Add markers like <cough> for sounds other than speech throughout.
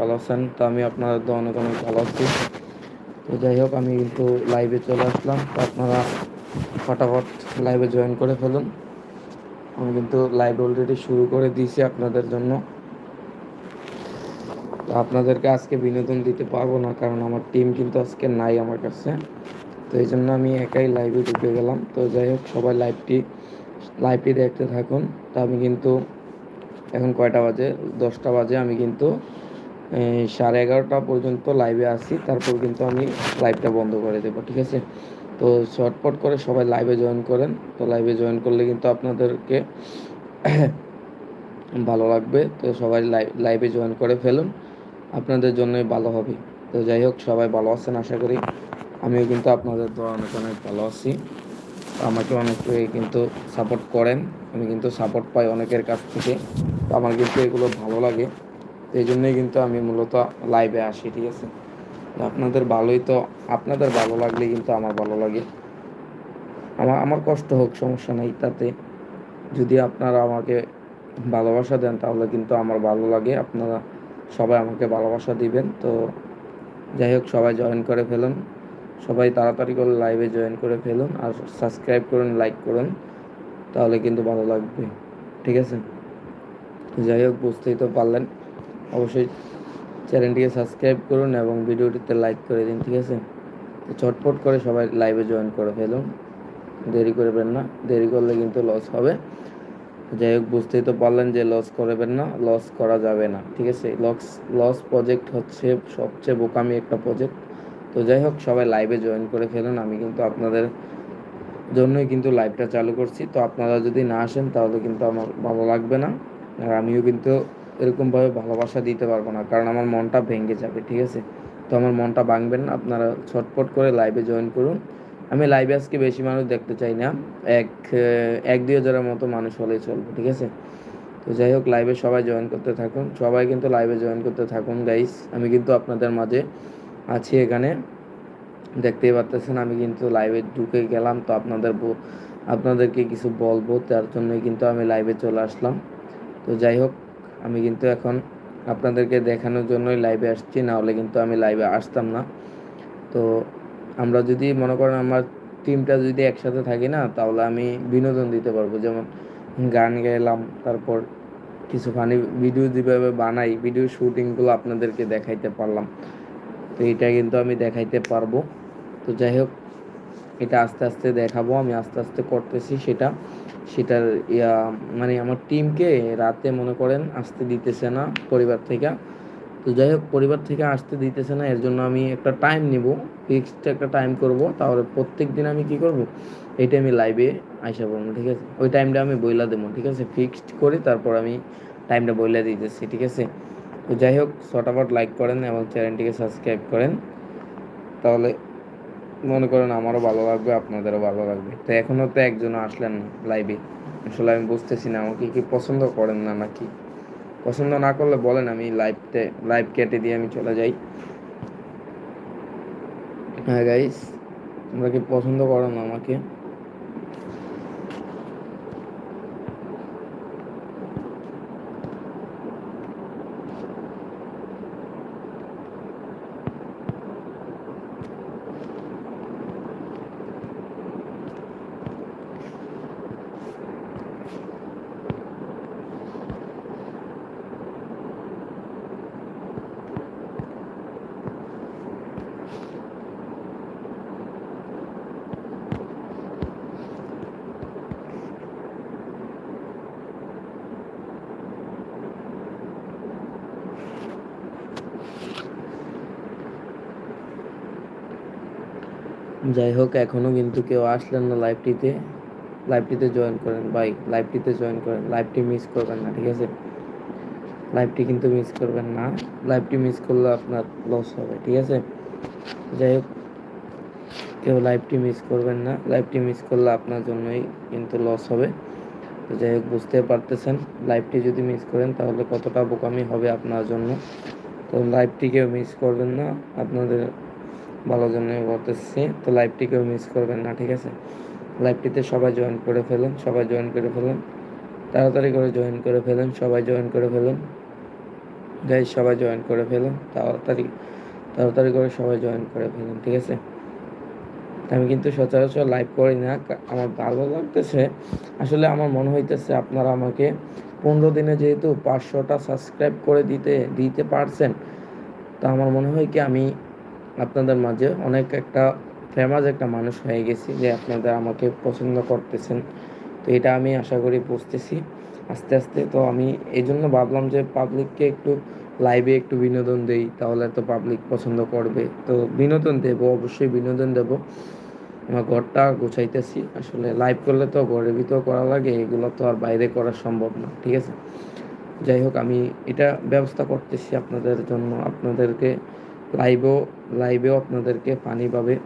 ভালো আছেন? তো আমি আপনাদের তো অনেক অনেক ভালো আছি। তো যাই হোক, আমি কিন্তু লাইভে চলে আসলাম। তো আপনারা ফটাফট লাইভে জয়েন করে ফেলুন। আমি কিন্তু লাইভ অলরেডি শুরু করে দিয়েছি আপনাদের জন্য। তো আপনাদেরকে আজকে বিনোদন দিতে পারব না, কারণ আমার টিম কিন্তু আজকে নাই আমার কাছে। তো এই জন্য আমি একাই লাইভে ঢুকে গেলাম। তো যাই হোক, সবাই লাইভটি লাইভটি দেখতে থাকুন। তো আমি কিন্তু এখন কয়টা বাজে? দশটা বাজে। আমি কিন্তু সাড়ে এগারোটা পর্যন্ত লাইভে আসি তারপর কিন্তু আমি লাইভটা বন্ধ করে দেবো, ঠিক আছে? তো শর্টপট করে সবাই লাইভে জয়েন করেন। তো লাইভে জয়েন করলে কিন্তু আপনাদেরকে <coughs> ভালো লাগবে। তো সবাই লাইভ লাইভে জয়েন করে ফেলুন। আপনাদের জন্যই ভালো হবে। তো যাই হোক, সবাই ভালো আছেন, আশা করি। আমিও কিন্তু আপনাদের তো অনেক অনেক ভালো আছি। আমাকে অনেকে কিন্তু সাপোর্ট করেন। আমি কিন্তু সাপোর্ট পাই অনেকের কাছ থেকে। তো আমার কিন্তু এগুলো ভালো লাগে। এই জন্যই কিন্তু আমি মূলত লাইভে আসি, ঠিক আছে? আপনাদের ভালোই তো, আপনাদের ভালো লাগলে কিন্তু আমার ভালো লাগে। আমার আমার কষ্ট হোক, সমস্যা নেই, তাতে যদি আপনারা আমাকে ভালোবাসা দেন, তাহলে কিন্তু আমার ভালো লাগে। আপনারা সবাই আমাকে ভালোবাসা দিবেন, তো যাই হোক, সবাই জয়েন করে ফেলুন। সবাই তাড়াতাড়ি করে লাইভে জয়েন করে ফেলুন, আর সাবস্ক্রাইব করুন লাইক করুন, তাহলে কিন্তু ভালো লাগবে, ঠিক আছে? যাই হোক, বুঝতেই তো পারলেন। অবশ্যই চ্যানেলটিকে সাবস্ক্রাইব করুন এবং ভিডিওটিতে লাইক করে দিন, ঠিক আছে? তো চটপট করে সবাই লাইভে জয়েন করে ফেলুন। দেরি করবেন না, দেরি করলে কিন্তু লস হবে। যাই হোক, বুঝতেই তো পারলেন যে লস করবেন না, লস করা যাবে না, ঠিক আছে? লস লস প্রজেক্ট হচ্ছে সবচেয়ে বোকামি একটা প্রজেক্ট তো যাই হোক, সবাই লাইভে জয়েন করে ফেলুন। আমি কিন্তু আপনাদের জন্যই কিন্তু লাইভটা চালু করছি। তো আপনারা যদি না আসেন, তাহলে কিন্তু আমার ভালো লাগবে না। আর আমিও কিন্তু এরকমভাবে ভালোবাসা দিতে পারব না, কারণ আমার মনটা ভেঙে যাবে, ঠিক আছে? তো আমার মনটা ভাঙবেন না, আপনারা ছটপট করে লাইভে জয়েন করুন। আমি লাইভে আজকে বেশি মানুষ দেখতে চাই না, এক এক দুই হাজারের মতো মানুষ হলেই চলবে, ঠিক আছে? তো যাই হোক লাইভে সবাই জয়েন করতে থাকুন, সবাই কিন্তু লাইভে জয়েন করতে থাকুন গাইস আমি কিন্তু আপনাদের মাঝে আছি এখানে, দেখতেই পারতেছেন, আমি কিন্তু লাইভে ঢুকে গেলাম, তো আপনাদের আপনাদেরকে কিছু বলব, তার জন্যই কিন্তু আমি লাইভে চলে আসলাম। তো যাই হোক আমি কিন্তু এখন আপনাদেরকে দেখানোর জন্যই লাইভে আসছি, না হলে কিন্তু আমি লাইভে আসতাম না। তো আমরা যদি মনে করেন আমার টিমটা যদি একসাথে থাকি না, তাহলে আমি বিনোদন দিতে পারব। যেমন গান গাইলাম তারপর কিছু ফানি ভিডিও যেভাবে বানাই ভিডিও শুটিংগুলো আপনাদেরকে দেখাইতে পারলাম। তো এটা কিন্তু আমি দেখাইতে পারব। তো যাই হোক, এটা আস্তে আস্তে দেখাবো, আমি আস্তে আস্তে করতেছি সেটা। সেটার ইয়া মানে আমার টিমকে রাতে মনে করেন আসতে দিতেছে না পরিবার থেকে। তো যাই হোক, পরিবার থেকে আসতে দিতেছে না, এর জন্য আমি একটা টাইম নিব ফিক্সড একটা টাইম করব, তাহলে প্রত্যেক দিন আমি কি করব? এই টাইমে লাইভে আইসা পড়ব, ঠিক আছে? ওই টাইমটা আমি বইলা দেবো, ঠিক আছে? ফিক্সড করে তারপর আমি টাইমটা বইলা দিতেছি, ঠিক আছে? তো যাই হোক শটাফট লাইক করেন এবং চ্যানেলটিকে সাবস্ক্রাইব করেন। তাহলে মনে করেন আমারও ভালো লাগবে, আপনাদেরও ভালো লাগবে। তো এখনও তো একজন আসলেন না লাইভে আসলে আমি বুঝতেছি না আমাকে কি পছন্দ করেন না নাকি? পছন্দ না করলে বলেন, আমি লাইভতে লাইভ কেটে দিয়ে আমি চলে যাই। হ্যাঁ গাইস তোমরা কি পছন্দ করো না আমাকে? যাই হোক এখনও কিন্তু কেউ আসলেন না লাইভটিতে লাইভটিতে জয়েন করেন, ভাই লাইভটিতে জয়েন করেন। লাইভটি মিস করবেন না, ঠিক আছে? লাইভটি কিন্তু মিস করবেন না। লাইভটি মিস করলে আপনার লস হবে, ঠিক আছে? যাই হোক, কেউ লাইভটি মিস করবেন না। লাইভটি মিস করলে আপনার জন্যই কিন্তু লস হবে। তো যাই হোক বুঝতে পারতেছেন লাইভটি যদি মিস করেন তাহলে কতটা বোকামি হবে আপনার জন্য। তো লাইভটি কেউ মিস করবেন না, আপনাদের ভালো জন্য বলতেছি তো লাইভটিকেও মিস করবেন না, ঠিক আছে? লাইভটিতে সবাই জয়েন করে ফেলুন, সবাই জয়েন করে ফেলুন। তাড়াতাড়ি করে জয়েন করে ফেলুন, সবাই জয়েন করে ফেলুন। যাই সবাই জয়েন করে ফেলুন, তাড়াতাড়ি তাড়াতাড়ি করে সবাই জয়েন করে ফেলুন, ঠিক আছে? আমি কিন্তু সচরাচর লাইভ করি না আমার ভালো লাগতেছে। আসলে আমার মনে হইতেছে আপনারা আমাকে পনেরো দিনে যেহেতু পাঁচশোটা সাবস্ক্রাইব করে দিতে দিতে পারছেন, তা আমার মনে হয় কি আমি আপনাদের মাঝে অনেক একটা ফেমাস একটা মানুষ হয়ে গেছি যে আপনাদের আমাকে পছন্দ করতেছেন। তো এটা আমি আশা করি বুঝতেছি। আস্তে আস্তে তো আমি এই জন্য ভাবলাম যে পাবলিককে একটু লাইভে একটু বিনোদন দেই, তাহলে তো পাবলিক পছন্দ করবে। তো বিনোদন দেবো, অবশ্যই বিনোদন দেবো। আমার ঘরটা গোছাইতেছি। আসলে লাইভ করলে তো ঘরের ভিতর করা লাগে, এগুলো তো আর বাইরে করা সম্ভব না, ঠিক আছে? যাই হোক, আমি এটা ব্যবস্থা করতেছি আপনাদের জন্য, আপনাদেরকে লাইভেও লাইভেও আপনাদেরকে ফানিভাবে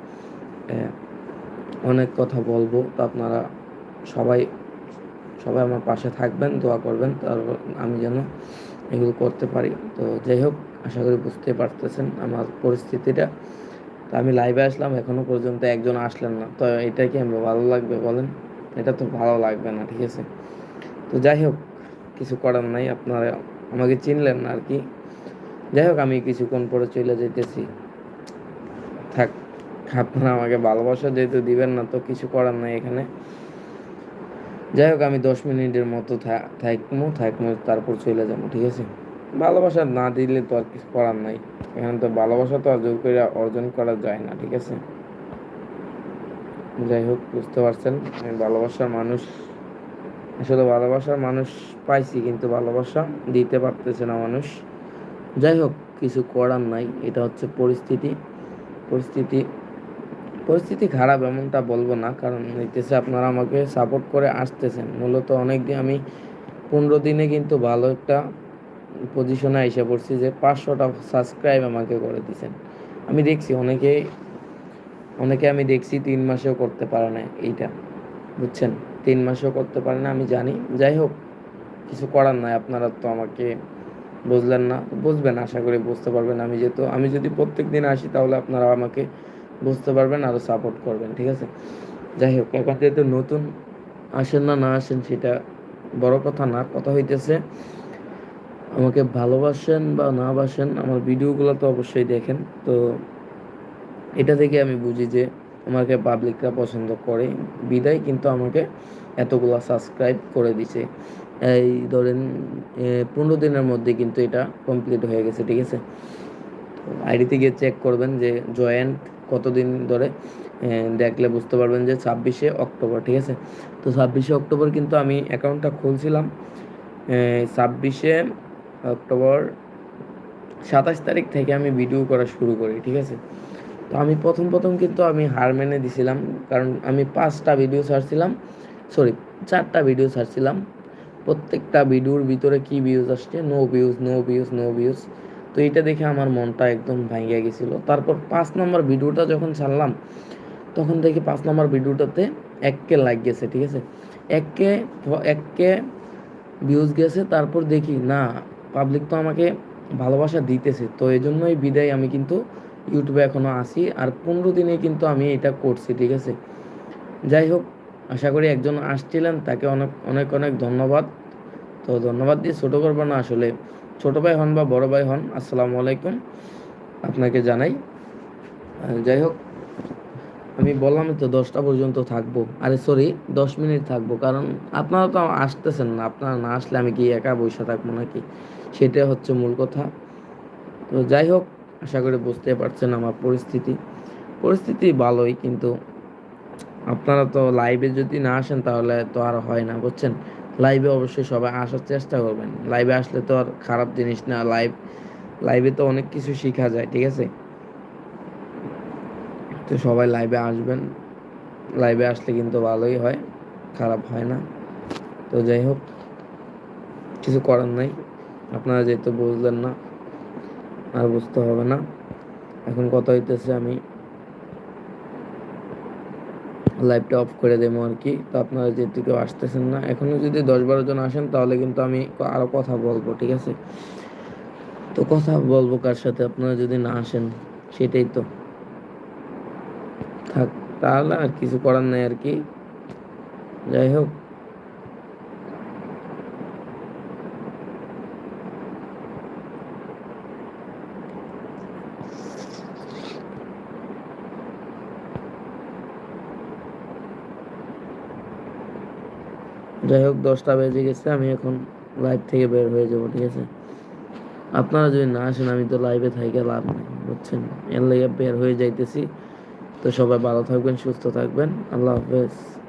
অনেক কথা বলব। তো আপনারা সবাই সবাই আমার পাশে থাকবেন, দোয়া করবেন, তারপর আমি যেন এগুলো করতে পারি। তো যাই হোক, আশা করি বুঝতে পারতেছেন আমার পরিস্থিতিটা। তো আমি লাইভে আসলাম, এখনও পর্যন্ত একজন আসলেন না। তো এটা কি আমার ভালো লাগবে বলেন? এটা তো ভালো লাগবে না, ঠিক আছে? তো যাই হোক, কিছু করার নাই। আপনারা আমাকে চিনলেন না আর কি। যাই হোক, আমি কিছুক্ষণ পরে চলে যেতেছি। থাক, আপনারা আমাকে ভালোবাসা যেহেতু দিবেন না, তো কিছু করার নাই এখানে। যাই হোক, আমি দশ মিনিটের মতো থাকব থাকব তারপর চলে যাব, ঠিক আছে? ভালোবাসা না দিলে তো আর কিছু করার নাই। এখানে তো ভালোবাসা তো আর জোর করে অর্জন করা যায় না, ঠিক আছে? যাই হোক, বুঝতে পারছেন, আমি ভালোবাসার মানুষ। আসলে ভালোবাসার মানুষ পাইছি, কিন্তু ভালোবাসা দিতে পারতেছে না মানুষ। যাই হোক, কিছু করার নাই। এটা হচ্ছে পরিস্থিতি। পরিস্থিতি পরিস্থিতি খারাপ এমনটা বলব না, কারণ হইতেছে আপনারা আমাকে সাপোর্ট করে আসতেছেন। মূলত অনেক দিন আমি পনেরো দিনে কিন্তু ভালো একটা পজিশনে এসে পড়ছি যে পাঁচশোটা সাবস্ক্রাইব আমাকে করে দিয়েছেন আমি দেখছি, অনেকেই, অনেকে আমি দেখছি তিন মাসেও করতে পারে না এইটা, বুঝছেন? তিন মাসেও করতে পারে না, আমি জানি। যাই হোক, কিছু করার নাই। আপনারা তো আমাকে বুঝলেন না? বুঝবেন, আশা করি বুঝতে পারবেন আমি যেহেতু, আমি যদি প্রত্যেক দিন আসি তাহলে আপনারা আমাকে বুঝতে পারবেন আরও সাপোর্ট করবেন, ঠিক আছে? যাই হোক, এখন যেহেতু নতুন আসেন না না আসেন সেটা বড় কথা না, কথা হইতেছে আমাকে ভালোবাসেন বা না বাসেন, আমার ভিডিওগুলো তো অবশ্যই দেখেন। তো এটা থেকে আমি বুঝি যে আমাকে পাবলিকরা পছন্দ করে, বিদায় কিন্তু আমাকে এতগুলো সাবস্ক্রাইব করে দিছে। এই ধরেন পনেরো দিনের মধ্যে কিন্তু এটা কমপ্লিট হয়ে গেছে, ঠিক আছে? তো আইডিতে গিয়ে চেক করবেন যে জয়েন্ট কতদিন ধরে দেখলে বুঝতে পারবেন যে ছাব্বিশে অক্টোবর, ঠিক আছে? তো ছাব্বিশে অক্টোবর কিন্তু আমি অ্যাকাউন্টটা খুলছিলাম ছাব্বিশে অক্টোবর সাতাশ তারিখ থেকে আমি ভিডিও করা শুরু করি, ঠিক আছে? তো আমি প্রথম প্রথম কিন্তু আমি হার মেনে দিছিলাম, কারণ আমি পাঁচটা ভিডিও ছাড়ছিলাম সরি চারটা ভিডিও ছাড়ছিলাম প্রত্যেকটা ভিডিওর ভিতরে কি ভিউজ আসছে? No views no views no views তো এটা দেখে আমার মনটা একদম ভাঙিয়া গেছিল। তারপর পাঁচ নম্বর ভিডিওটা যখন ছাড়লাম, তখন দেখি পাঁচ নম্বর ভিডিওটাতে এককে লাইক গেছে, ঠিক আছে? এককে এককে ভিউজ গেছে, তারপর দেখি, না পাবলিক তো আমাকে ভালোবাসা দিতেছে। তো এই জন্যই বিদায় আমি কিন্তু ইউটিউবে এখনও আসি আর পনেরো দিনে কিন্তু আমি এটা করছি, ঠিক আছে? যাই হোক আশা করি একজন আসছিলেন, তাকে অনেক অনেক অনেক ধন্যবাদ। তো ধন্যবাদ দিয়ে ছোটো করব না, আসলে ছোটো ভাই হন বা বড় ভাই হন, আসসালামু আলাইকুম আপনাকে জানাই। যাই হোক, আমি বললাম তো দশটা পর্যন্ত থাকব। আরে সরি দশ মিনিট থাকব, কারণ আপনারা তো আসতেছেন না, আপনারা না আসলে আমি কি একা বসে থাকব নাকি? সেটা হচ্ছে মূল কথা। তো যাই হোক, আশা করি বুঝতে পারছেন আমার পরিস্থিতি। পরিস্থিতি ভালোই, কিন্তু আপনারা তো লাইভে যদি না আসেন, তাহলে তো আর হয় না, বুঝছেন? লাইভে অবশ্যই সবাই আসার চেষ্টা করবেন। লাইভে আসলে তো আর খারাপ জিনিস না লাইভ লাইভে তো অনেক কিছু শেখা যায়, ঠিক আছে? তো সবাই লাইভে আসবেন। লাইভে আসলে কিন্তু ভালোই হয়, খারাপ হয় না। তো যাই হোক, কিছু করার নাই। আপনারা যেহেতু বুঝলেন না, আর বুঝতে হবে না। এখন কথা হইতেছে আমি লাইভটা অফ করে দেবো আর কি। তো আপনারা যেহেতু কেউ আসতেছেন না এখনও যদি দশ বারো জন আসেন, তাহলে কিন্তু আমি আরও কথা বলব, ঠিক আছে? তো কথা বলব কার সাথে, আপনারা যদি না আসেন, সেটাই তো। থাক, তাহলে আর কিছু করার নাই আর কি। যাই হোক। যাই হোক, দশটা বেজে গেছে, আমি এখন লাইভ থেকে বের হয়ে যাব, ঠিক আছে? আপনারা যদি না আসেন, আমি তো লাইভে থাইকে লাভ নেই, বুঝছেন? এর লেগে বের হয়ে যাইতেছি। তো সবাই ভালো থাকবেন, সুস্থ থাকবেন। আল্লাহ হাফেজ।